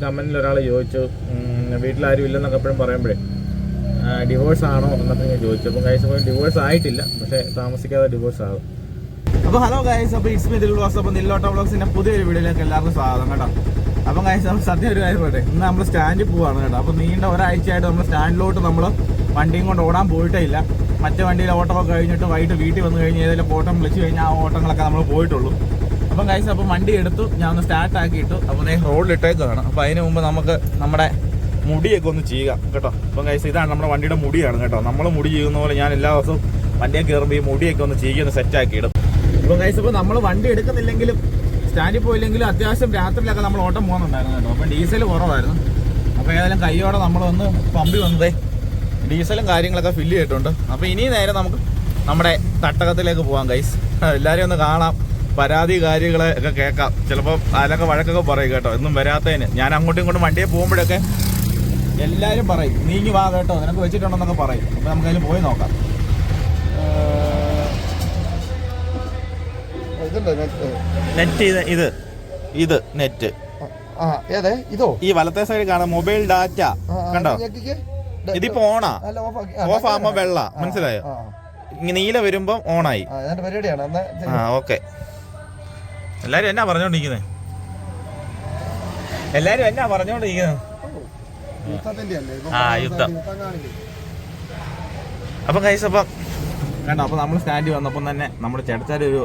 കമന്റിൽ ഒരാൾ ചോദിച്ചു വീട്ടിലാരും ഇല്ലെന്നൊക്കെ എപ്പോഴും പറയുമ്പോഴേ ഡിവോഴ്സ് ആണോ? എന്നൊക്കെ ഞാൻ ചോദിച്ചു. അപ്പം കഴിച്ച അപ്പോൾ ഡിവോഴ്സ് ആയിട്ടില്ല പക്ഷേ താമസിക്കാതെ ഡിവോഴ്സ് ആകും. അപ്പോൾ ഹലോ ഗൈസ് അപ്പോൾ ഇറ്റ്സ് മി ദിൽ വ്ളോഗ്സ് അപ്പോൾ നില്ലോട്ട വ്ളോഗ്സിന്റെ പുതിയൊരു വീഡിയോയിലേക്ക് എല്ലാവർക്കും സ്വാഗതം കേട്ടോ. അപ്പം ഗൈസ് നമ്മൾ സദ്യ ഒരു കാര്യം പറയട്ടെ. ഇന്ന് നമ്മൾ സ്റ്റാൻഡിൽ പോവാണ് കേട്ടോ. അപ്പോൾ നീണ്ട ഒരാഴ്ചയായിട്ട് നമ്മൾ സ്റ്റാൻഡിലോട്ട് നമ്മൾ വണ്ടിയും കൊണ്ട് ഓടാൻ പോയിട്ടേ ഇല്ല. മറ്റേ വണ്ടിയിൽ ഓട്ടമൊക്കെ കഴിഞ്ഞിട്ട് വൈകിട്ട് വീട്ടിൽ വന്നു കഴിഞ്ഞ് ഏതെങ്കിലും ഓട്ടം വിളിച്ചു കഴിഞ്ഞാൽ ആ ഓട്ടങ്ങളൊക്കെ നമ്മൾ പോയിട്ടുള്ളൂ. അപ്പം കഴിച്ചു അപ്പോൾ വണ്ടി എടുത്തു. ഞാൻ ഒന്ന് സ്റ്റാർട്ട് ആക്കിയിട്ടു. അപ്പോൾ നേ റോഡിലിട്ടേക്കാണ് അപ്പോൾ അതിന് മുമ്പ് നമുക്ക് നമ്മുടെ മുടിയൊക്കെ ഒന്ന് ചെയ്യുക കേട്ടോ. അപ്പം കഴിച്ച ഇതാണ് നമ്മുടെ വണ്ടിയുടെ മുടിയാണ് കേട്ടോ. നമ്മൾ മുടി ചെയ്യുന്ന പോലെ ഞാൻ എല്ലാ ദിവസവും വണ്ടിയെ കയറുമ്പോൾ ഈ മുടിയൊക്കെ ഒന്ന് ചെയ്യുക ഒന്ന് സെറ്റ് ആക്കി ഇടും. അപ്പം കഴിച്ച് ഇപ്പോൾ നമ്മൾ വണ്ടി എടുക്കുന്നില്ലെങ്കിലും സ്റ്റാൻഡിൽ പോയില്ലെങ്കിലും അത്യാവശ്യം രാത്രിയിലൊക്കെ നമ്മൾ ഓട്ടം പോകുന്നുണ്ടായിരുന്നു കേട്ടോ. അപ്പം ഡീസൽ കുറവായിരുന്നു. അപ്പോൾ ഏതായാലും കൈയോടെ നമ്മളൊന്ന് പമ്പി വന്നതേ ഡീസലും കാര്യങ്ങളൊക്കെ ഫില്ല് ചെയ്തിട്ടുണ്ട്. അപ്പോൾ ഇനി നേരെ നമുക്ക് നമ്മുടെ തട്ടകത്തിലേക്ക് പോകാം ഗൈസ് എല്ലാവരെയും ഒന്ന് കാണാം. പരാതി കാര്യങ്ങളെ ഒക്കെ കേൾക്കാം. ചിലപ്പോൾ അതിലൊക്കെ വഴക്കൊക്കെ പറയും കേട്ടോ. ഒന്നും വരാത്തതിന്. ഞാൻ അങ്ങോട്ടും ഇങ്ങോട്ടും വണ്ടിയെ പോകുമ്പോഴൊക്കെ എല്ലാവരും പറയും നീങ്ങി വാ കേട്ടോ. നിനക്ക് വെച്ചിട്ടുണ്ടെന്നൊക്കെ പറയും. അപ്പോൾ നമുക്ക് അതിൽ പോയി നോക്കാം. നെറ്റ്? ഇത് ഇത്. ഇത് നെറ്റ്. ഇതോ? ഈ വലത്തെ സൈഡിൽ കാണാം. Mobile data. കണ്ടോ? ഇതിപ്പോ ഓണാ ഓഫ് ആകുമ്പോ വെള്ള. മനസ്സിലായോ? നീല വരുമ്പോ ഓണായി പരിപാടിയാണ് എന്നാ ആ ഓക്കെ. എല്ലാരും എന്നാ പറഞ്ഞോണ്ടിരിക്കുന്നത് എല്ലാരും എന്നാ പറഞ്ഞോണ്ടിരിക്കുന്നത് ആ, യുദ്ധം. അപ്പം കൈസ് വേണ്ട അപ്പോൾ നമ്മൾ സ്റ്റാൻഡിൽ വന്നപ്പം തന്നെ നമ്മുടെ ചേട്ടച്ചാൽ ഒരു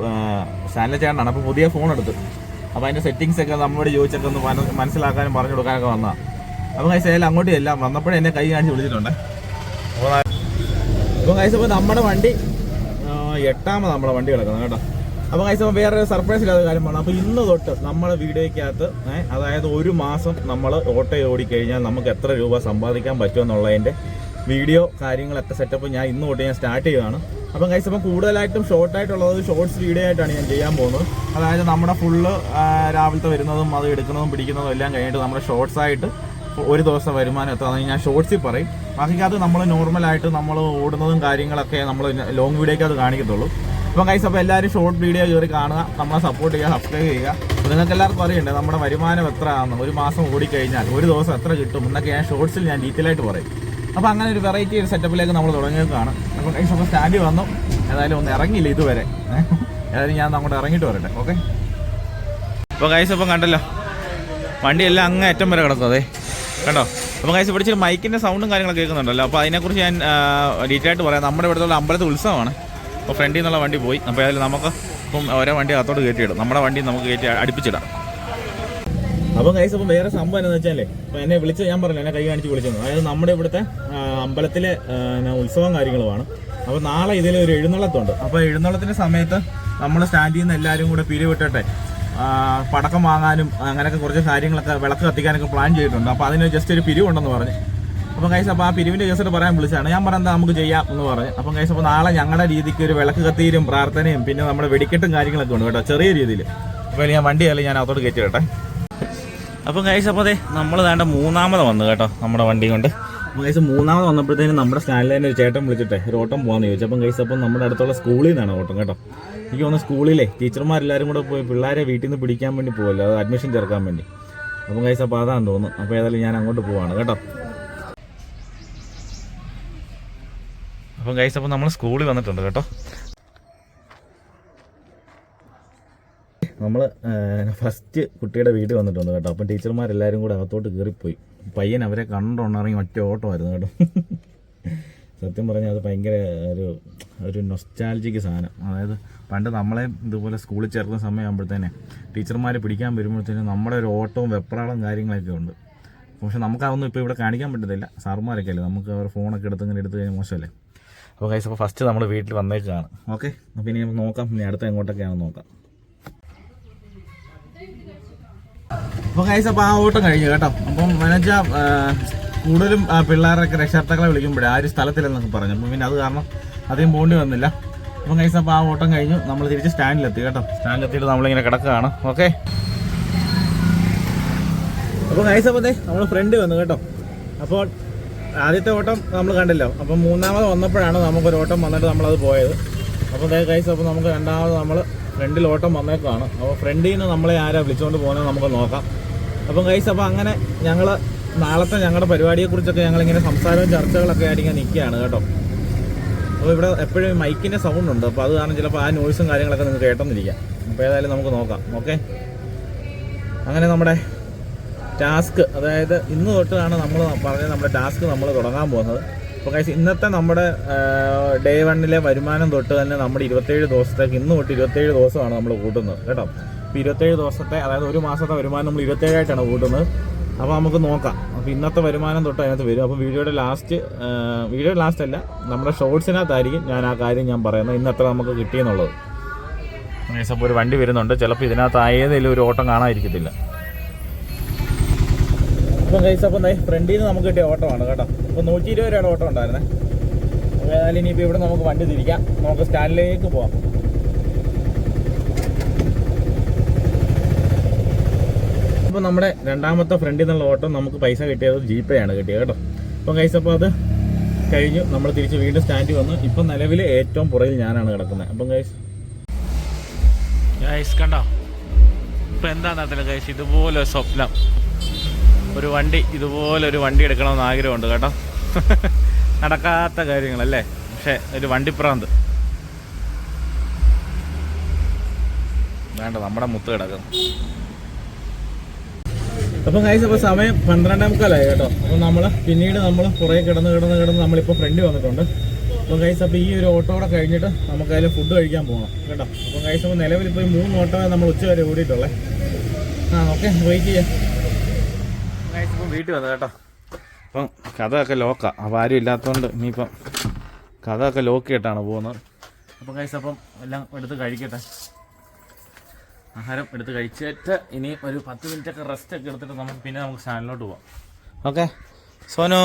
സ്റ്റാൻഡിലെ ചേട്ടനാണ്. അപ്പോൾ പുതിയ ഫോൺ എടുത്തു. അപ്പോൾ അതിന്റെ സെറ്റിംഗ്സ് ഒക്കെ നമ്മളോട് ചോദിച്ചൊക്കെ ഒന്ന് മന- മനസ്സിലാക്കാനും പറഞ്ഞു കൊടുക്കാനൊക്കെ വന്നതാണ് അപ്പോൾ കൈസ് ഏതായാലും അങ്ങോട്ടും എല്ലാം വന്നപ്പോഴേ എന്നെ കൈ കാണിച്ച് വിളിച്ചിട്ടുണ്ട്. അപ്പോൾ കൈസ് അപ്പോൾ നമ്മുടെ വണ്ടി എട്ടാമത് നമ്മുടെ വണ്ടി കിടക്കുന്നത് കേട്ടോ. അപ്പോൾ കഴിച്ച വേറെ സർപ്രൈസ് ഇല്ലാത്ത കാര്യമാണ് അപ്പോൾ ഇന്ന് തൊട്ട് നമ്മുടെ വീഡിയോയ്ക്കകത്ത് അതായത് ഒരു മാസം നമ്മൾ ഓട്ടോ ഓടിക്കഴിഞ്ഞാൽ നമുക്ക് എത്ര രൂപ സമ്പാദിക്കാൻ പറ്റുമെന്നുള്ളതിന്റെ വീഡിയോ കാര്യങ്ങളൊക്കെ സെറ്റപ്പ് ഞാൻ ഇന്ന് തൊട്ട് ഞാൻ സ്റ്റാർട്ട് ചെയ്യുകയാണ് അപ്പം കൈസ് അപ്പം കൂടുതലായിട്ടും ഷോർട്ടായിട്ടുള്ളത് ഷോർട്സ് വീഡിയോ ആയിട്ടാണ് ഞാൻ ചെയ്യാൻ പോകുന്നത്. അതായത് നമ്മുടെ ഫുള്ള് രാവിലത്തെ വരുന്നതും അത് എടുക്കുന്നതും പിടിക്കുന്നതും എല്ലാം കഴിഞ്ഞിട്ട് നമ്മുടെ ഷോർട്സ് ആയിട്ട് ഒരു ദിവസം വരുമാനം എത്ര ഞാൻ ഷോർട്സിൽ പറയും. ബാക്കിക്കകത്ത് നമ്മൾ നോർമലായിട്ട് നമ്മൾ ഓടുന്നതും കാര്യങ്ങളൊക്കെ നമ്മൾ ലോങ് വീഡിയോയ്ക്ക് കാണിക്കത്തുള്ളൂ. അപ്പം കൈസ് അപ്പോൾ എല്ലാവരും ഷോർട്ട് വീഡിയോ കയറി കാണുക. നമ്മളെ സപ്പോർട്ട് ചെയ്യുക സബ്സ്ക്രൈബ് ചെയ്യുക. അപ്പോൾ നിങ്ങൾക്ക് എല്ലാവർക്കും അറിയണ്ടേ നമ്മുടെ വരുമാനം എത്ര ആണെന്ന് ഒരു മാസം ഓടിക്കഴിഞ്ഞാൽ ഒരു ദിവസം എത്ര കിട്ടും എന്നൊക്കെ ഞാൻ ഷോർട്സിൽ ഞാൻ ഡീറ്റെയിൽ ആയിട്ട് പറയും. അപ്പോൾ അങ്ങനെ ഒരു വെറൈറ്റി ഒരു സെറ്റപ്പിലേക്ക് നമ്മൾ തുടങ്ങിയതാണ് അപ്പോൾ കൈസ് അപ്പോൾ സ്റ്റാൻഡിൽ വന്നു. ഏതായാലും ഒന്ന് ഇറങ്ങിയില്ല ഇതുവരെ. ഏതായാലും ഞാൻ അങ്ങോട്ട് ഇറങ്ങിയിട്ട് വരട്ടെ ഓക്കെ അപ്പോൾ കൈസ് അപ്പം കണ്ടല്ലോ വണ്ടിയെല്ലാം അങ്ങ് അറ്റം വരെ കിടക്കും കണ്ടോ? അപ്പോൾ കൈസ് പിടിച്ചിട്ട് മൈക്കിന്റെ സൗണ്ടും കാര്യങ്ങളൊക്കെ കേൾക്കുന്നുണ്ടല്ലോ. അപ്പോൾ അതിനെക്കുറിച്ച് ഞാൻ ഡീറ്റെയിൽ ആയിട്ട് പറയാം. നമ്മുടെ ഇവിടുത്തെ അമ്പലത്തിൽ ഉത്സവമാണ്. അപ്പോൾ ഫ്രണ്ടിൽ നിന്നുള്ള വണ്ടി പോയി. അപ്പോൾ അതിൽ നമുക്ക് ഇപ്പം ഓരോ വണ്ടി അകത്തോട്ട് കയറ്റിയിടും. നമ്മുടെ വണ്ടി നമുക്ക് കയറ്റി അടുപ്പിച്ചിടാം. അപ്പം കൈസ് അപ്പം വേറെ സംഭവം എന്താണെന്ന് വെച്ചാലേ ഇപ്പം എന്നെ വിളിച്ച് ഞാൻ പറഞ്ഞു എന്നെ കൈ കാണിച്ച് വിളിച്ചത് അതായത് നമ്മുടെ ഇവിടുത്തെ അമ്പലത്തിലെ ഉത്സവം കാര്യങ്ങളുമാണ്. അപ്പോൾ നാളെ ഇതിൽ ഒരു എഴുന്നള്ളത്തുണ്ട്. അപ്പോൾ എഴുന്നള്ളത്തിന്റെ സമയത്ത് നമ്മൾ സ്റ്റാൻഡിൽ നിന്ന് എല്ലാവരും കൂടെ പിരിവിട്ടട്ടെ പടക്കം വാങ്ങാനും അങ്ങനെയൊക്കെ കുറച്ച് കാര്യങ്ങളൊക്കെ വിളക്ക് കത്തിക്കാനൊക്കെ പ്ലാൻ ചെയ്തിട്ടുണ്ട്. അപ്പോൾ അതിന് ജസ്റ്റ് ഒരു പിരിവുണ്ടെന്ന് പറഞ്ഞു. അപ്പം കൈസ് അപ്പോൾ ആ പിരിവിന്റെ കേസിട്ട് പറയാൻ വിളിച്ചാണ് ഞാൻ പറഞ്ഞത് നമുക്ക് ചെയ്യാം എന്ന് പറഞ്ഞു. അപ്പം കൈസ് അപ്പോൾ നാളെ ഞങ്ങളുടെ രീതിക്ക് ഒരു വിളക്ക് കത്തിയിലും പ്രാർത്ഥനയും പിന്നെ നമ്മുടെ വെടിക്കെട്ടും കാര്യങ്ങളൊക്കെ ഉണ്ട് കേട്ടോ ചെറിയ രീതിയിൽ. അപ്പോൾ ഞാൻ വണ്ടി അല്ലേ ഞാൻ അതോട് കയറ്റി കേട്ടെ അപ്പം കൈസ് അപ്പോൾ അതെ നമ്മൾ വേണ്ട മൂന്നാമത് വന്നു കേട്ടോ നമ്മുടെ വണ്ടി കൊണ്ട്. അപ്പം കൈസ് മൂന്നാമത് വന്നപ്പോഴത്തേനും നമ്മുടെ സ്റ്റാൻഡിൽ തന്നെ ഒരു ചേട്ടൻ വിളിച്ചിട്ടെ ഒരു ഓട്ടം പോകാമെന്ന് ചോദിച്ചു. അപ്പം കൈസ് അപ്പം നമ്മുടെ അടുത്തുള്ള സ്കൂളിൽ നിന്നാണ് ഓട്ടം കേട്ടോ. എനിക്ക് തോന്നുന്നു സ്കൂളിലെ ടീച്ചർമാരെല്ലാവരും കൂടെ പോയി പിള്ളേരെ വീട്ടിൽ നിന്ന് പിടിക്കാൻ വേണ്ടി പോകുമല്ലോ അത് അഡ്മിഷൻ ചേർക്കാൻ വേണ്ടി. അപ്പം കൈസ് അപ്പോൾ അതാണ് തോന്നുന്നു. അപ്പോൾ ഏതായാലും ഞാൻ അങ്ങോട്ട് പോവാണ് കേട്ടോ. അപ്പം കൈസ് അപ്പോൾ നമ്മൾ സ്കൂളിൽ വന്നിട്ടുണ്ട് കേട്ടോ. നമ്മൾ ഫസ്റ്റ് കുട്ടിയുടെ വീട്ടിൽ വന്നിട്ടുണ്ട് കേട്ടോ. അപ്പം ടീച്ചർമാരെല്ലാവരും കൂടെ അകത്തോട്ട് കയറിപ്പോയി. പയ്യൻ അവരെ കണ്ടുണ്ടിറങ്ങി ഒറ്റ ഓട്ടമായിരുന്നു കേട്ടോ. സത്യം പറഞ്ഞാൽ അത് ഭയങ്കര ഒരു ഒരു നൊസ്റ്റാലജിക്ക് സാധനം. അതായത് പണ്ട് നമ്മളെ ഇതുപോലെ സ്കൂളിൽ ചേർക്കുന്ന സമയമാകുമ്പോഴത്തേനെ ടീച്ചർമാർ പിടിക്കാൻ വരുമ്പോഴത്തേനും നമ്മുടെ ഒരു ഓട്ടവും വെപ്രാളം കാര്യങ്ങളൊക്കെ ഉണ്ട്. പക്ഷെ നമുക്കതൊന്നും ഇപ്പോൾ ഇവിടെ കാണിക്കാൻ പറ്റത്തില്ല. സാറുമാരൊക്കെ അല്ലേ? നമുക്ക് അവർ ഫോണൊക്കെ എടുത്ത് ഇങ്ങനെ എടുത്ത് കഴിഞ്ഞാൽ മോശമല്ലേ? അപ്പോൾ കൈസ് അപ്പോൾ ഫസ്റ്റ് നമ്മൾ വീട്ടിൽ വന്നേക്കാണ്. ഓക്കെ അപ്പോൾ ഇനി നോക്കാം. ഇനി അടുത്ത എങ്ങോട്ടൊക്കെയാണെന്ന് നോക്കാം. അപ്പോൾ കൈസ് അപ്പോൾ ആ ഓട്ടം കഴിഞ്ഞു കേട്ടോ. അപ്പം മനജ കൂടുതലും പിള്ളേരൊക്കെ രക്ഷാർത്ഥക്കളെ വിളിക്കുമ്പോഴേ ആ ഒരു സ്ഥലത്തില്ലെന്നൊക്കെ പറഞ്ഞു. അപ്പം പിന്നെ അത് കാരണം അധികം പോണ്ടി വന്നില്ല. അപ്പം കൈസ് അപ്പോൾ ആ ഓട്ടം കഴിഞ്ഞു. നമ്മൾ തിരിച്ച് സ്റ്റാൻഡിലെത്തി കേട്ടോ. സ്റ്റാൻഡിലെത്തിയിട്ട് നമ്മളിങ്ങനെ കിടക്കുകയാണ്. ഓക്കെ അപ്പോൾ കൈസ് അപ്പോൾ നമ്മൾ ഫ്രണ്ട് വന്നു കേട്ടോ. അപ്പോൾ ആദ്യത്തെ ഓട്ടം നമ്മൾ കണ്ടില്ല. അപ്പം മൂന്നാമത് വന്നപ്പോഴാണ് നമുക്കൊരു ഓട്ടം വന്നിട്ട് നമ്മളത് പോയത്. അപ്പോൾ കൈസ് അപ്പോൾ നമുക്ക് രണ്ടാമത് നമ്മൾ ഫ്രണ്ടിൽ ഓട്ടം വന്നേക്കാണ് അപ്പോൾ ഫ്രണ്ടിൽ നിന്ന് നമ്മളെ ആരാ വിളിച്ചുകൊണ്ട് പോകുന്നത് നമുക്ക് നോക്കാം. അപ്പം കൈസ് അപ്പോൾ അങ്ങനെ ഞങ്ങൾ നാളത്തെ ഞങ്ങളുടെ പരിപാടിയെക്കുറിച്ചൊക്കെ ഞങ്ങളിങ്ങനെ സംസാരവും ചർച്ചകളൊക്കെ ആയിട്ട് ഇങ്ങനെ നിൽക്കുകയാണ് കേട്ടോ. അപ്പോൾ ഇവിടെ എപ്പോഴും മൈക്കിന്റെ സൗണ്ട് ഉണ്ട്. അപ്പോൾ അത് കാരണം ചിലപ്പോൾ ആ നോയ്സും കാര്യങ്ങളൊക്കെ നിങ്ങൾക്ക് കേട്ടെന്നിരിക്കാം. അപ്പോൾ ഏതായാലും നമുക്ക് നോക്കാം. ഓക്കെ അങ്ങനെ നമ്മുടെ ടാസ്ക് അതായത് ഇന്ന് തൊട്ടാണ് നമ്മൾ പറഞ്ഞ നമ്മുടെ ടാസ്ക് നമ്മൾ തുടങ്ങാൻ പോകുന്നത്. അപ്പോൾ കഴിച്ച് ഇന്നത്തെ നമ്മുടെ ഡേ വണ്ണിലെ വരുമാനം തൊട്ട് തന്നെ നമ്മുടെ ഇരുപത്തേഴ് ദിവസത്തേക്ക് ഇന്ന് തൊട്ട് ഇരുപത്തേഴ് ദിവസമാണ് നമ്മൾ കൂട്ടുന്നത് കേട്ടോ? അപ്പോൾ ഇരുപത്തേഴ് ദിവസത്തെ അതായത് ഒരു മാസത്തെ വരുമാനം നമ്മൾ ഇരുപത്തേഴായിട്ടാണ് കൂട്ടുന്നത്. അപ്പോൾ നമുക്ക് നോക്കാം. അപ്പോൾ ഇന്നത്തെ വരുമാനം തൊട്ട് അതിനകത്ത് വരും. അപ്പോൾ വീഡിയോയുടെ ലാസ്റ്റ് വീഡിയോ ലാസ്റ്റ് അല്ല നമ്മുടെ ഷോർട്സിനകത്തായിരിക്കും ഞാൻ ആ കാര്യം ഞാൻ പറയുന്നത്. ഇന്ന് എത്ര നമുക്ക് കിട്ടിയെന്നുള്ളത്. അപ്പോൾ ഒരു വണ്ടി വരുന്നുണ്ട്. ചിലപ്പോൾ ഇതിനകത്ത് ഏതെങ്കിലും ഒരു ഓട്ടം കാണാതിരിക്കത്തില്ല. അപ്പം കൈസ് അപ്പം ഫ്രണ്ടിൽ നിന്ന് നമുക്ക് കിട്ടിയ ഓട്ടോ ആണ് കേട്ടോ. അപ്പോൾ നൂറ്റി ഇരുപത് രൂപയുടെ ഓട്ടം ഉണ്ടായിരുന്നേ. ഏതായാലും ഇനിയിപ്പോൾ ഇവിടെ നമുക്ക് വണ്ടി തിരിക്കാം. നമുക്ക് സ്റ്റാൻഡിലേക്ക് പോവാം. അപ്പോൾ നമ്മുടെ രണ്ടാമത്തെ ഫ്രണ്ടിൽ നിന്നുള്ള ഓട്ടോ നമുക്ക് പൈസ കിട്ടിയത് ജിപേ ആണ് കിട്ടിയത് കേട്ടോ. അപ്പം കൈസ് അപ്പോൾ അത് കഴിഞ്ഞു. നമ്മൾ തിരിച്ച് വീണ്ടും സ്റ്റാൻഡിൽ വന്നു. ഇപ്പം നിലവിൽ ഏറ്റവും പുറകിൽ ഞാനാണ് കിടക്കുന്നത്. അപ്പം കൈസ് കണ്ടോ? ഇപ്പം എന്താ നടത്തില്ല ഗൈസ് ഇതുപോലെ സ്വപ്നം. ഒരു വണ്ടി ഇതുപോലെ ഒരു വണ്ടി എടുക്കണമെന്ന് ആഗ്രഹമുണ്ട് കേട്ടോ. നടക്കാത്ത കാര്യങ്ങളല്ലേ? പക്ഷെ ഒരു വണ്ടിപ്രാന്ത്. വേണ്ട നമ്മുടെ മുത്ത് കിടക്കുന്നു. അപ്പം കഴിച്ച അപ്പോൾ സമയം പന്ത്രണ്ടേ മുക്കാലായി കേട്ടോ. അപ്പം നമ്മൾ പിന്നീട് നമ്മൾ കുറേ കിടന്ന് കിടന്ന് കിടന്ന് നമ്മളിപ്പോൾ ഫ്രണ്ട് വന്നിട്ടുണ്ട്. അപ്പം കഴിച്ച അപ്പോൾ ഈ ഒരു ഓട്ടോ കൂടെ കഴിഞ്ഞിട്ട് നമുക്ക് അതിൽ ഫുഡ് കഴിക്കാൻ പോകണം കേട്ടോ. അപ്പം കഴിച്ച അപ്പോൾ നിലവിൽ ഇപ്പോൾ മൂന്ന് ഓട്ടോ നമ്മൾ ഉച്ച വരെ ഓടിയിട്ടുള്ളേ. ആ ഓക്കെ വെയിറ്റ് ചെയ്യാം. വീട്ടിൽ വന്നു കേട്ടോ. അപ്പം കഥയൊക്കെ ലോക്കാണ് അപ്പോൾ ആരും ഇല്ലാത്തതുകൊണ്ട് ഇനിയിപ്പം കഥയൊക്കെ ലോക്ക് ചെയ്തിട്ടാണ് പോകുന്നത്. അപ്പം ഗൈസ് അപ്പം എല്ലാം എടുത്ത് കഴിക്കട്ടെ. ആഹാരം എടുത്ത് കഴിച്ചിട്ട് ഇനി ഒരു പത്ത് മിനിറ്റ് ഒക്കെ റെസ്റ്റ് ഒക്കെ എടുത്തിട്ട് നമുക്ക് പിന്നെ നമുക്ക് ചാനലിലോട്ട് പോവാം. ഓക്കെ സോനു?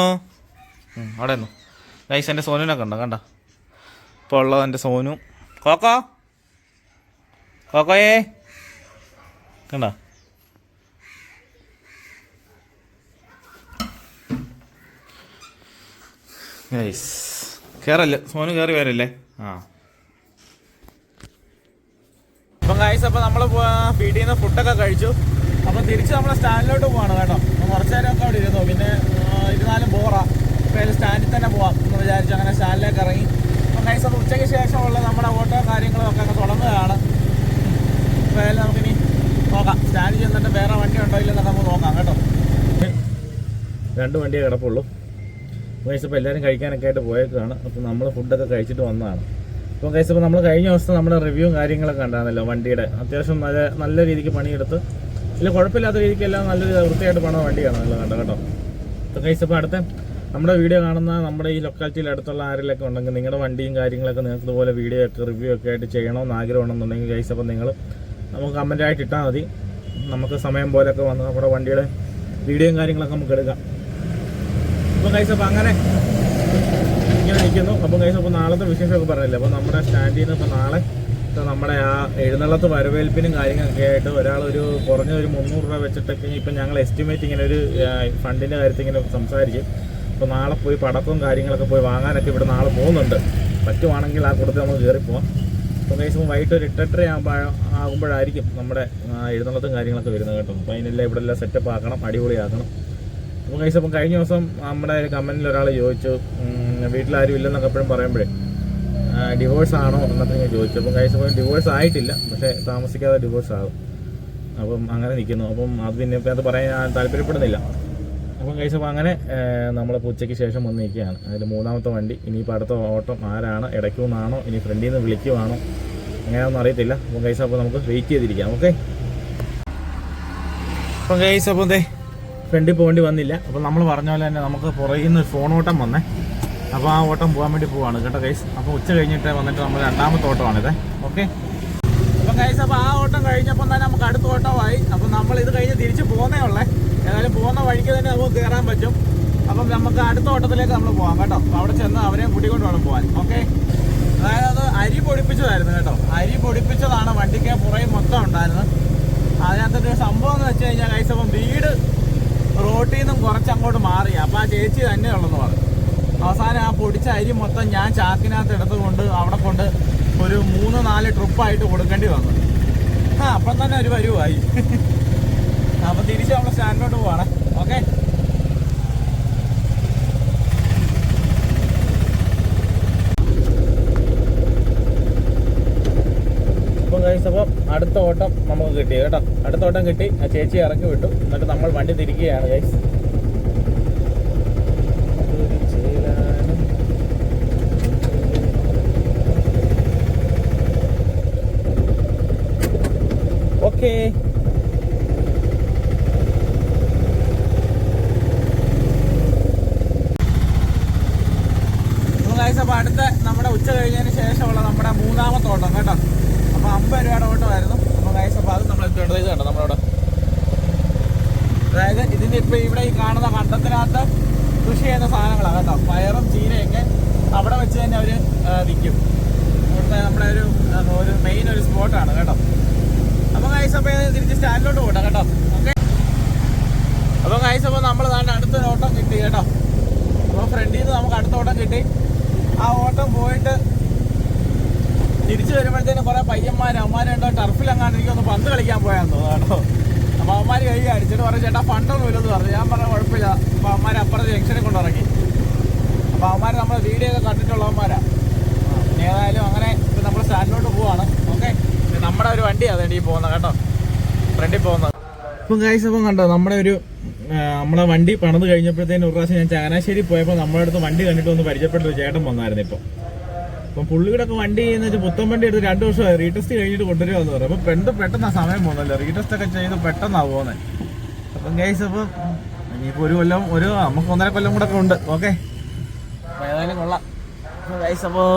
അവിടെ നിന്നു. ഗൈസ് എന്റെ സോനുവിനൊക്കെ ഉണ്ടോ കണ്ട? ഇപ്പോൾ ഉള്ളത് എന്റെ സോനു. കോക്കോ? കോക്കോയേ? കണ്ടോ? ഗൈസ് കയറല്ലേ സോനു കയറി വരല്ലേ? ആ. അപ്പം ഗൈസ് അപ്പോൾ നമ്മൾ വീട്ടിൽ നിന്ന് ഫുഡൊക്കെ കഴിച്ചു. അപ്പം തിരിച്ച് നമ്മൾ സ്റ്റാൻഡിലോട്ട് പോവാണ് കേട്ടോ. കുറച്ച് നേരമൊക്കെ അവിടെ ഇരുന്നു. പിന്നെ ഇരുന്നാലും ബോറാ അപ്പോൾ സ്റ്റാൻഡിൽ തന്നെ പോവാം എന്ന് വിചാരിച്ചു അങ്ങനെ സ്റ്റാൻഡിലേക്ക് ഇറങ്ങി. അപ്പം ഗൈസ് അപ്പോൾ ഉച്ചയ്ക്ക് ശേഷമുള്ള നമ്മുടെ ഓട്ടോ കാര്യങ്ങളും ഒക്കെ അങ്ങ് തുടങ്ങുകയാണ്. അപ്പോൾ നമുക്കിനി നോക്കാം. സ്റ്റാൻഡിൽ ചെന്നിട്ട് വേറെ വണ്ടി ഉണ്ടോ ഇല്ലെന്നൊക്കെ നമുക്ക് നോക്കാം കേട്ടോ. രണ്ട് വണ്ടിയേ കിടപ്പുള്ളൂ. ഇപ്പോൾ എല്ലാവരും കഴിക്കാനൊക്കെ ആയിട്ട് പോയേക്കാണ്. അപ്പോൾ നമ്മൾ ഫുഡൊക്കെ കഴിച്ചിട്ട് വന്നതാണ്. അപ്പോൾ കഴിച്ചപ്പോൾ നമ്മൾ കഴിഞ്ഞ ദിവസം നമ്മുടെ റിവ്യൂ കാര്യങ്ങളൊക്കെ ഉണ്ടായിരുന്നല്ലോ വണ്ടിയുടെ. അത്യാവശ്യം നല്ല നല്ല രീതിക്ക് പണിയെടുത്ത്. ഇല്ല കുഴപ്പമില്ലാത്ത രീതിക്ക് എല്ലാം നല്ല വൃത്തിയായിട്ട് പണ വണ്ടിയാണ് നല്ല കണ്ടോ കേട്ടോ. അപ്പോൾ കഴിച്ചപ്പോൾ അടുത്ത നമ്മുടെ വീഡിയോ കാണുന്ന നമ്മുടെ ഈ ലൊക്കാലിറ്റിയിൽ അടുത്തുള്ള ആരെങ്കിലൊക്കെ ഉണ്ടെങ്കിൽ നിങ്ങളുടെ വണ്ടിയും കാര്യങ്ങളൊക്കെ നിങ്ങൾക്ക് ഇതുപോലെ വീഡിയോ ഒക്കെ റിവ്യൂ ഒക്കെ ആയിട്ട് ചെയ്യണമെന്ന് ആഗ്രഹമുണ്ടെന്നുണ്ടെങ്കിൽ കഴിച്ചപ്പോൾ നിങ്ങൾ നമുക്ക് കമന്റായിട്ട് ഇട്ടാൽ മതി. നമുക്ക് സമയം പോലെയൊക്കെ വന്ന് നമ്മുടെ വണ്ടിയുടെ വീഡിയോയും കാര്യങ്ങളൊക്കെ നമുക്ക് എടുക്കാം. അപ്പം കൈസ് അപ്പം അങ്ങനെ ഇങ്ങനെ നിൽക്കുന്നു അപ്പം കൈസ് അപ്പോൾ നാളത്തെ വിശേഷമൊക്കെ പറഞ്ഞില്ലേ? അപ്പോൾ നമ്മുടെ സ്റ്റാൻഡിൽ നിന്ന് ഇപ്പോൾ നാളെ ഇപ്പൊ നമ്മുടെ ആ എഴുന്നള്ളത്ത് വരവേൽപ്പിനും കാര്യങ്ങളൊക്കെ ആയിട്ട് ഒരാൾ ഒരു കുറഞ്ഞ ഒരു മുന്നൂറ് രൂപ വെച്ചിട്ടൊക്കെ ഇപ്പം ഞങ്ങൾ എസ്റ്റിമേറ്റ് ഇങ്ങനെ ഒരു ഫണ്ടിന്റെ കാര്യത്തിൽ ഇങ്ങനെ സംസാരിച്ച് അപ്പോൾ നാളെ പോയി പടക്കവും കാര്യങ്ങളൊക്കെ പോയി വാങ്ങാനൊക്കെ ഇവിടെ നാളെ പോകുന്നുണ്ട്. പറ്റുവാണെങ്കിൽ ആ കൂട്ടത്തിൽ നമ്മൾ കയറിപ്പോവാം പോവാം. അപ്പോൾ കൈസ് വൈകിട്ട് ഒരു എട്ടെട്ടര ആകുമ്പോൾ ആകുമ്പോഴായിരിക്കും നമ്മുടെ എഴുന്നള്ളത്തും കാര്യങ്ങളൊക്കെ വരുന്നത് കേട്ടോ. അപ്പോൾ അതിനെല്ലാം ഇവിടെ എല്ലാം സെറ്റപ്പ് ആക്കണം അടിപൊളിയാക്കണം. അപ്പോൾ കൈസ് അപ്പം കഴിഞ്ഞ ദിവസം നമ്മുടെ ഒരു കമന്റിൽ ഒരാൾ ചോദിച്ചു വീട്ടിലാരും ഇല്ലെന്നൊക്കെ എപ്പോഴും പറയുമ്പോഴേ ഡിവോഴ്സ് ആണോ എന്നൊക്കെ ഞാൻ ചോദിച്ചു. അപ്പം കൈസ് അപ്പം ഡിവോഴ്സ് ആയിട്ടില്ല പക്ഷേ താമസിക്കാതെ ഡിവോഴ്സ് ആകും. അപ്പം അങ്ങനെ നിൽക്കുന്നു അപ്പം അത് പിന്നെ അത് പറയാൻ താല്പര്യപ്പെടുന്നില്ല. അപ്പം അപ്പം അങ്ങനെ നമ്മൾ ഉച്ചയ്ക്ക് ശേഷം വന്ന് നിൽക്കുകയാണ് അതിൽ മൂന്നാമത്തെ വണ്ടി ഇനിയിപ്പോൾ അടുത്ത ഓട്ടം ആരാണ് ഇടയ്ക്കുമെന്നാണോ ഇനി ഫ്രണ്ടിൽ നിന്ന് വിളിക്കുവാണോ അങ്ങനെയൊന്നും അറിയത്തില്ല. അപ്പം കൈസ് അപ്പോൾ നമുക്ക് വെയിറ്റ് ചെയ്തിരിക്കാം ഓക്കെ അപ്പം അപ്പോൾ ദേ ഫ്രണ്ടിൽ പോകേണ്ടി വന്നില്ല. അപ്പോൾ നമ്മൾ പറഞ്ഞ പോലെ തന്നെ നമുക്ക് പുറകിൽ നിന്ന് ഫോൺ ഓട്ടം വന്നേ. അപ്പോൾ ആ ഓട്ടം പോകാൻ വേണ്ടി പോവാണ് കേട്ടോ കൈസ് അപ്പോൾ ഉച്ച കഴിഞ്ഞിട്ട് വന്നിട്ട് നമ്മൾ രണ്ടാമത്തെ ഓട്ടമാണിത്. ഓക്കെ അപ്പം കൈസ് അപ്പോൾ ആ ഓട്ടം കഴിഞ്ഞപ്പം തന്നെ നമുക്ക് അടുത്ത ഓട്ടമായി അപ്പം നമ്മൾ ഇത് കഴിഞ്ഞ് തിരിച്ച് പോകുന്നേ ഉള്ളേ. ഏതായാലും പോകുന്ന വഴിക്ക് തന്നെ നമുക്ക് കയറാൻ പറ്റും. അപ്പം നമുക്ക് അടുത്ത ഓട്ടത്തിലേക്ക് നമ്മൾ പോകാം കേട്ടോ. അപ്പോൾ അവിടെ ചെന്ന് അവരെയും കൂട്ടിക്കൊണ്ട് വേണം പോകാൻ ഓക്കെ അതായത് അത് അരി പൊടിപ്പിച്ചതായിരുന്നു കേട്ടോ. അരി പൊടിപ്പിച്ചതാണ് വണ്ടിക്ക് പുറകെ മൊത്തം ഉണ്ടായിരുന്നത്. അതിനകത്തൊരു സംഭവം എന്ന് വെച്ച് കഴിഞ്ഞാൽ കൈസ് അപ്പം വീട് റോട്ടിൽ നിന്നും കുറച്ച് അങ്ങോട്ട് മാറി. അപ്പോൾ ആ ചേച്ചി തന്നെ ഉള്ളെന്ന് പറഞ്ഞു. അവസാനം ആ പൊടിച്ച അരി മൊത്തം ഞാൻ ചാക്കിനകത്ത് എടുത്തുകൊണ്ട് അവിടെ കൊണ്ട് ഒരു മൂന്ന് നാല് ട്രിപ്പായിട്ട് കൊടുക്കേണ്ടി വന്നു. ആ അപ്പം തന്നെ ഒരു വരുവായി അപ്പം തിരിച്ച് അവിടെ സ്റ്റാൻഡിലോട്ട് പോവാണേ. ഓക്കെ? അപ്പം കഴിച്ചപ്പോൾ അപ്പം അടുത്ത ഓട്ടം നമുക്ക് കിട്ടി കേട്ടോ. അടുത്ത ഓട്ടം കിട്ടി ആ ചേച്ചി ഇറക്കി വിട്ടു. എന്നിട്ട് നമ്മൾ വണ്ടി തിരിക്കുകയാണ് ഗൈസ് ഓക്കേ. ഗൈസ് അടുത്ത നമ്മുടെ ഉച്ച കഴിഞ്ഞതിന് ശേഷമുള്ള നമ്മുടെ മൂന്നാമത്തെ ഓട്ടം കേട്ടോ. അപ്പോൾ അമ്പത് രൂപയുടെ ഓട്ടമായിരുന്നു അപ്പോൾ ഗൈസ് അപ്പോൾ നമ്മൾ എത്തേണ്ടത് ഇത് കണ്ടോ? നമ്മളവിടെ. അതായത് ഇതിന്റെ ഇപ്പോൾ ഇവിടെ ഈ കാണുന്ന കണ്ടത്തിനകത്ത് കൃഷി ചെയ്യുന്ന സാധനങ്ങളാണ് കേട്ടോ. പയറും ചീരയൊക്കെ അവിടെ വെച്ച് തന്നെ അവർ വിൽക്കും. ഇവിടുത്തെ നമ്മുടെ ഒരു ഒരു മെയിൻ ഒരു സ്പോട്ടാണ് കേട്ടോ. അപ്പോൾ ഗൈസ് അപ്പോൾ തിരിച്ച് സ്റ്റാൻഡിലോട്ട് പോകട്ടെ കേട്ടോ. ഓക്കെ അപ്പോൾ ഗൈസ് അപ്പോൾ നമ്മൾ താണ്ട് അടുത്തൊരു ഓട്ടം കിട്ടി കേട്ടോ. അപ്പോൾ ഫ്രണ്ടിൽ നിന്ന് നമുക്ക് അടുത്ത ഓട്ടം കിട്ടി. ആ ഓട്ടം പോയിട്ട് തിരിച്ചു വരുമ്പോഴത്തേനും കുറെ പയ്യന്മാർ അമ്മമാരുണ്ടോ ടർഫിൽ അങ്ങാണ്ടിരിക്കും എനിക്കൊന്ന് പന്ത് കളിക്കാൻ പോയാന്ന് കേട്ടോ. അപ്പൊ അമ്മമാര് കൈ അടിച്ചിട്ട് പറഞ്ഞു ചേട്ടാ ഫണ്ടൊന്നും ഇല്ലെന്ന് പറഞ്ഞു. ഞാൻ പറഞ്ഞ കുഴപ്പമില്ല. അപ്പൊ അമ്മമാരെ അപ്പുറത്ത് ജംഗ്ഷനിൽ കൊണ്ടിറങ്ങി അപ്പൊ അമ്മമാര് നമ്മുടെ വീഡിയോ ഒക്കെ കണ്ടിട്ടുള്ളവന്മാരാ ഏതായാലും അങ്ങനെ ഇപ്പൊ നമ്മൾ സ്റ്റാൻഡിലോട്ട് പോവാണ്. ഓക്കെ? നമ്മുടെ ഒരു വണ്ടിയാ അതേണ്ടി പോകുന്നത് കേട്ടോ. ഫ്രണ്ടിൽ പോകുന്നത്. ഇപ്പം ഗൈസ് ഇപ്പം കണ്ടോ നമ്മുടെ ഒരു നമ്മളെ വണ്ടി പണിത് കഴിഞ്ഞപ്പോഴത്തേനും ഒരു പ്രാവശ്യം ഞാൻ ചങ്ങനാശ്ശേരി പോയപ്പോൾ നമ്മുടെ അടുത്ത് വണ്ടി കണ്ടിട്ട് ഒന്ന് പരിചയപ്പെട്ട ഒരു ചേട്ടൻ വന്നായിരുന്നു ഇപ്പം. അപ്പം പുള്ളിയുടെ ഒക്കെ വണ്ടി എന്ന് വെച്ചാൽ പുത്തൻ വണ്ടി എടുത്ത് രണ്ട് വർഷമായി. റീടെസ്റ്റ് കഴിഞ്ഞിട്ട് കൊണ്ടുവരുമെന്ന് പറയും അപ്പം പെണ്ണ് പെട്ടെന്ന് സമയം പോകുന്നല്ലോ? റീടെസ്റ്റ് ഒക്കെ ചെയ്ത് പെട്ടെന്നാണ് പോകുന്നത് അപ്പം ഗൈസ് അപ്പം ഇനിയിപ്പോൾ ഒരു കൊല്ലം ഒരു നമുക്ക് ഒന്നര കൊല്ലം കൂടെ ഒക്കെ ഉണ്ട്. ഓക്കെ ഏതായാലും കൊള്ളാം. ഗൈസ് അപ്പോൾ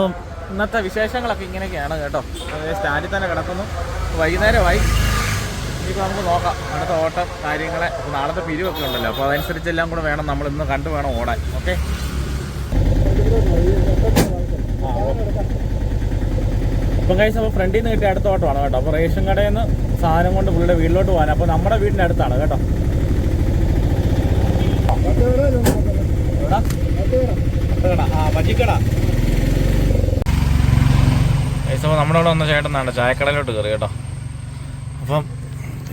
ഇന്നത്തെ വിശേഷങ്ങളൊക്കെ ഇങ്ങനെയൊക്കെയാണ് കേട്ടോ. സ്റ്റാൻഡിൽ തന്നെ കിടക്കുന്നു. വൈകുന്നേരമായി. ഇനിയിപ്പോൾ നമുക്ക് നോക്കാം. അടുത്ത ഓട്ടം കാര്യങ്ങളെ നാളത്തെ പിരിവൊക്കെ ഉണ്ടല്ലോ. അപ്പോൾ അതനുസരിച്ചെല്ലാം കൂടെ വേണം. നമ്മൾ ഇന്ന് കണ്ടു വേണം ഓടാൻ. ഓക്കെ ഇപ്പം കഴിച്ച് അപ്പോൾ ഫ്രണ്ടിൽ നിന്ന് കിട്ടിയ അടുത്ത ഓട്ടമാണ് കേട്ടോ. അപ്പോൾ റേഷൻ കടയിൽ നിന്ന് സാധനം കൊണ്ട് പുള്ളിയുടെ വീട്ടിലോട്ട് പോകാൻ. അപ്പോൾ നമ്മുടെ വീടിന്റെ അടുത്താണ് കേട്ടോ. ആ അപ്പോൾ നമ്മുടെ അവിടെ വന്ന ചേട്ടനാണ് ചായക്കടയിലോട്ട് കയറി കേട്ടോ. അപ്പം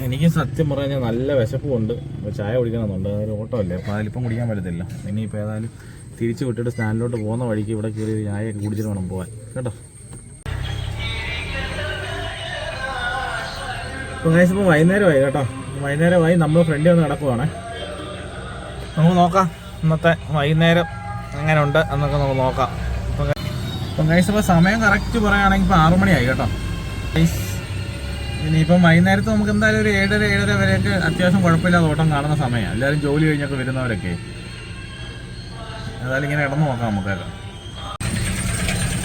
എനിക്ക് സത്യം പറഞ്ഞാൽ നല്ല വിശപ്പുണ്ട്. അപ്പോൾ ചായ കുടിക്കണമെന്നുണ്ട് അതൊരു ഓട്ടോ അല്ലേ അപ്പോൾ അതിലിപ്പം കുടിക്കാൻ പറ്റത്തില്ല. ഇനിയിപ്പോൾ ഏതായാലും തിരിച്ച് വിട്ടിട്ട് സ്റ്റാൻഡിലോട്ട് പോകുന്ന വഴിക്ക് ഇവിടെ കയറി ചായയൊക്കെ കുടിച്ചിട്ട് വേണം പോകാൻ കേട്ടോ? ഇപ്പോൾ വൈകുന്നേരമായി കേട്ടോ. വൈകുന്നേരമായി നമ്മൾ ഫ്രണ്ടിൽ വന്ന് കിടക്കുവാണ്. നമുക്ക് നോക്കാം ഇന്നത്തെ വൈകുന്നേരം എങ്ങനെ ഉണ്ട് എന്നൊക്കെ നമുക്ക് നോക്കാം. ഇപ്പം ഗൈസ് ഇപ്പോൾ സമയം കറക്റ്റ് പറയുകയാണെങ്കിൽ ഇപ്പോൾ ആറു മണിയായി കേട്ടോ. ഗൈസ് ഇനിയിപ്പം വൈകുന്നേരത്ത് നമുക്ക് എന്തായാലും ഒരു ഏഴര ഏഴര വരെയൊക്കെ അത്യാവശ്യം കുഴപ്പമില്ലാതെ ഓട്ടം കാണുന്ന സമയമാണ്. എല്ലാവരും ജോലി കഴിഞ്ഞൊക്കെ വരുന്നവരൊക്കെ. ഏതായാലും ഇങ്ങനെ ഇടന്ന് നോക്കാം നമുക്കെല്ലാം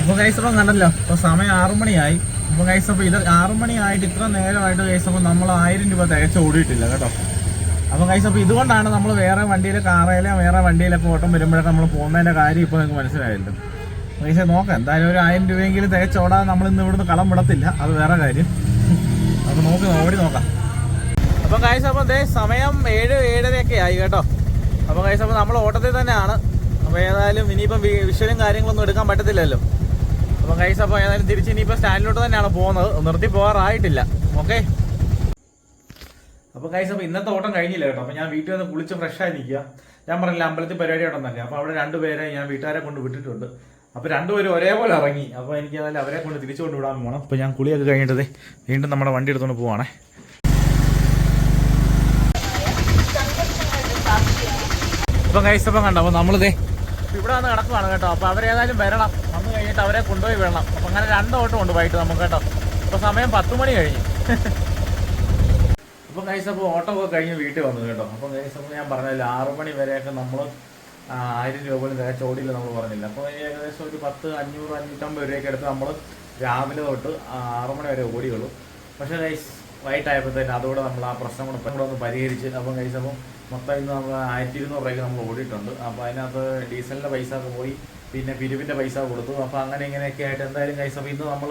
അപ്പോൾ കൈസപ്പം കണ്ടല്ലോ ഇപ്പോൾ സമയം ആറു മണിയായി. അപ്പോൾ കൈസപ്പം ഇത് ആറു മണിയായിട്ട് ഇത്ര നേരമായിട്ട് കൈസപ്പം നമ്മൾ ആയിരം രൂപ തികച്ച് ഓടിയിട്ടില്ല കേട്ടോ. അപ്പോൾ കൈസപ്പം ഇതുകൊണ്ടാണ് നമ്മൾ വേറെ വണ്ടിയിൽ കാറയിലും വേറെ വണ്ടിയിലൊക്കെ ഓട്ടം വരുമ്പോഴൊക്കെ നമ്മൾ പോകുന്നതിന്റെ കാര്യം ഇപ്പോൾ നിങ്ങൾക്ക് മനസ്സിലായല്ലോ. പൈസ നോക്കാം എന്തായാലും ഒരു ആയിരം രൂപയെങ്കിലും തികച്ച ഓടാതെ നമ്മൾ ഇന്ന് ഇവിടുന്ന് കളം വിടത്തില്ല. അത് വേറെ കാര്യം. നമുക്ക് നോക്കി ഓടി നോക്കാം. അപ്പൊ കാഴ്ച അപ്പം ദേ സമയം ഏഴ് ഏഴരയൊക്കെ ആയി കേട്ടോ. അപ്പൊ കാഴ്ച അപ്പം നമ്മൾ ഓട്ടത്തിൽ തന്നെയാണ്. അപ്പോൾ ഏതായാലും ഇനിയിപ്പം വിഷയം കാര്യങ്ങളൊന്നും എടുക്കാൻ പറ്റത്തില്ലല്ലോ. അപ്പം കൈസ് അപ്പോൾ ഏതായാലും തിരിച്ച് ഇനിയിപ്പോൾ സ്റ്റാൻഡിലോട്ട് തന്നെയാണ് പോകുന്നത്? നിർത്തി പോകാറായിട്ടില്ല. ഓക്കെ അപ്പോൾ കൈസ് അപ്പോൾ ഇന്നത്തെ ഓട്ടം കഴിഞ്ഞില്ല കേട്ടോ. അപ്പോൾ ഞാൻ വീട്ടിൽ വന്ന് കുളിച്ച് ഫ്രഷായി നിൽക്കുക. ഞാൻ പറഞ്ഞില്ല അമ്പലത്തിൽ പരിപാടി ഉണ്ടെന്നല്ലേ അപ്പോൾ അവിടെ രണ്ടുപേരെ ഞാൻ വീട്ടുകാരെ കൊണ്ട് വിട്ടിട്ടുണ്ട്. അപ്പോൾ രണ്ടുപേരും ഒരേപോലെ ഇറങ്ങി. അപ്പോൾ എനിക്ക് ഏതായാലും അവരെ കൊണ്ട് തിരിച്ചു കൊണ്ട് വിടാൻ പോകണം അപ്പോൾ ഞാൻ കുളിയൊക്കെ കഴിഞ്ഞിട്ട് വീണ്ടും നമ്മുടെ വണ്ടി എടുത്തുകൊണ്ട് പോവാണേ. ഇപ്പം കൈസപ്പം കണ്ടോ? അപ്പോൾ നമ്മളിതേ ഇവിടെ വന്ന് കിടക്കുവാണ് കേട്ടോ. അപ്പോൾ അവരേതായാലും വരണം. വന്നു കഴിഞ്ഞിട്ട് അവരെ കൊണ്ടുപോയി വിടണം. അപ്പം അങ്ങനെ രണ്ട് ഓട്ടം ഉണ്ട് വൈകിട്ട് നമുക്ക് കേട്ടോ. അപ്പോൾ സമയം പത്ത് മണി കഴിഞ്ഞു. അപ്പം കഴിച്ചപ്പോൾ ഓട്ടം ഒക്കെ കഴിഞ്ഞ് വീട്ടിൽ വന്നു കേട്ടോ. അപ്പം അപ്പോൾ ഞാൻ പറഞ്ഞില്ല ആറു മണി വരെയൊക്കെ നമ്മൾ ആയിരം രൂപ പോലും തികച്ച ചോടിയില്ല നമ്മൾ പറഞ്ഞില്ല. അപ്പോൾ ഏകദേശം ഒരു പത്ത് അഞ്ഞൂറ് അഞ്ഞൂറ്റമ്പത് രൂപയൊക്കെ എടുത്ത് നമ്മൾ രാവിലെ തൊട്ട് ആറു മണി വരെ ഓടിയുള്ളൂ. പക്ഷേ കൈസ് വൈകിട്ടായപ്പോഴത്തേന് അതോടെ നമ്മൾ ആ പ്രശ്നം കൂടെ ഒന്ന് പരിഹരിച്ച്. അപ്പം കഴിച്ചപ്പോൾ മൊത്തം ഇന്ന് നമ്മൾ ആയിരത്തി ഇരുന്നൂറ് രൂപയ്ക്ക് നമ്മൾ ഓടിയിട്ടുണ്ട്. അപ്പോൾ അതിനകത്ത് ഡീസലിന്റെ പൈസ ഒക്കെ പോയി പിന്നെ പിരിവിന്റെ പൈസ കൊടുത്തു. അപ്പോൾ അങ്ങനെ ഇങ്ങനെയൊക്കെ ആയിട്ട് എന്തായാലും കഴിച്ചപ്പോൾ ഇന്ന് നമ്മൾ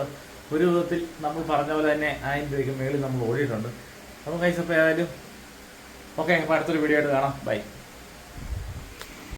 ഒരു വിധത്തിൽ നമ്മൾ പറഞ്ഞ പോലെ തന്നെ ആയിരം രൂപയ്ക്ക് മേളിൽ നമ്മൾ ഓടിയിട്ടുണ്ട്. അപ്പോൾ കഴിച്ചപ്പോൾ ഏതായാലും ഓക്കെ അപ്പോൾ അടുത്തൊരു വീഡിയോ ആയിട്ട് കാണാം. ബൈ